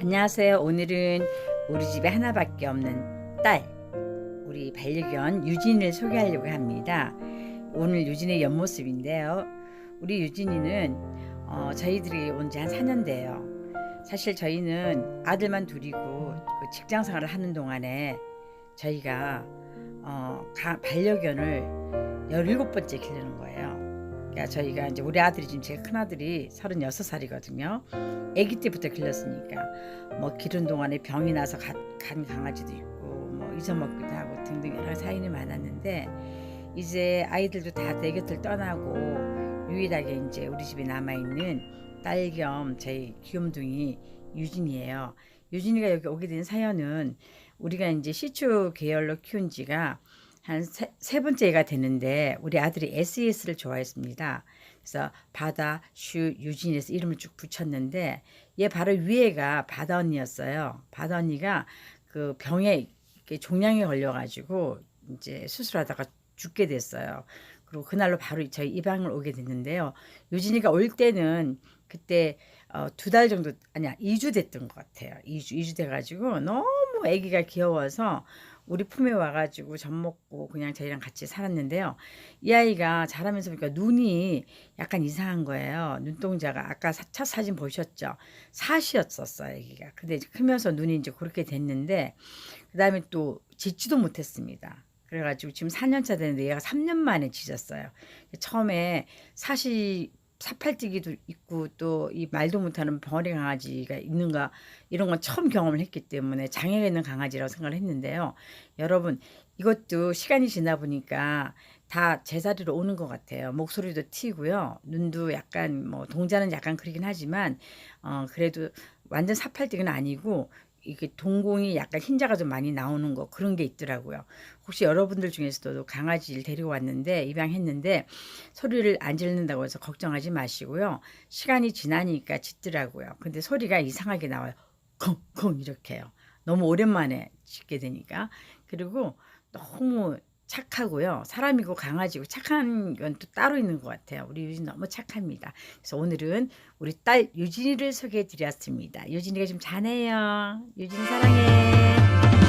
안녕하세요. 오늘은 우리 집에 하나밖에 없는 딸, 우리 반려견 유진을 소개하려고 합니다. 오늘 유진의 옆모습인데요. 우리 유진이는 어, 저희들이 온 지 한 4년 돼요. 사실 저희는 아들만 둘이고 그 직장 생활을 하는 동안에 저희가 어, 가- 반려견을 17번째 기르는 거예요. 그러니까 저희가 이제 우리 아들이 지금 제가 큰 아들이 36살이거든요. 아기 때부터 길렀으니까 뭐 기른 동안에 병이 나서 가- 간 강아지도 있고 뭐 잊어먹기도 하고 등등 여러 사연이 많았는데 이제 아이들도 다 내 곁을 떠나고 유일하게 이제 우리 집에 남아 있는 딸겸 저희 귀염둥이 유진이에요. 유진이가 여기 오게 된 사연은 우리가 이제 시추 계열로 키운 지가 한세 번째가 되는데 우리 아들이 SES를 좋아했습니다. 그래서 바다 슈 유진에서 이름을 쭉 붙였는데 얘 바로 위에가 바다 언니였어요. 바다 언니가 그 병에 이렇게 종양에 걸려가지고 이제 수술하다가 죽게 됐어요. 그리고 그날로 바로 저희 이 방을 오게 됐는데요. 유진이가 올 때는 그때 어, 두 달 정도 아니야 2주 됐던 것 같아요. 2주 2주 돼가지고 너무 아기가 귀여워서 우리 품에 와가지고 젖 먹고 그냥 저희랑 같이 살았는데요. 이 아이가 자라면서 보니까 눈이 약간 이상한 거예요. 눈동자가 아까 사- 첫 사진 보셨죠? 사시였었어요, 아기가. 근데 이제 크면서 눈이 이제 그렇게 됐는데 그 다음에 또 짖지도 못했습니다. 그래가지고 지금 4년차 되는데 얘가 3년 만에 짖었어요. 처음에 사시 사팔찌기도 있고 또 이 말도 못하는 벙어리 강아지가 있는가 이런 건 처음 경험을 했기 때문에 장애가 있는 강아지라고 생각을 했는데요. 여러분 이것도 시간이 지나 보니까 다 제자리로 오는 것 같아요. 목소리도 튀고요. 눈도 약간 뭐 동자는 약간 그러긴 하지만 어 그래도 완전 사팔찌기는 아니고 이게 동공이 약간 흰자가 좀 많이 나오는 거 그런 게 있더라고요. 혹시 여러분들 중에서도 강아지를 데리고 왔는데 입양했는데 소리를 안 지르는다고 해서 걱정하지 마시고요. 시간이 지나니까 짖더라고요. 근데 소리가 이상하게 나와요. 쿵쿵 이렇게요. 너무 오랜만에 짖게 되니까. 그리고 너무 착하고요. 사람이고 강아지고 착한 건 또 따로 있는 것 같아요. 우리 유진 너무 착합니다. 그래서 오늘은 우리 딸 유진이를 소개해 드렸습니다. 유진이가 좀 자네요. 유진 사랑해.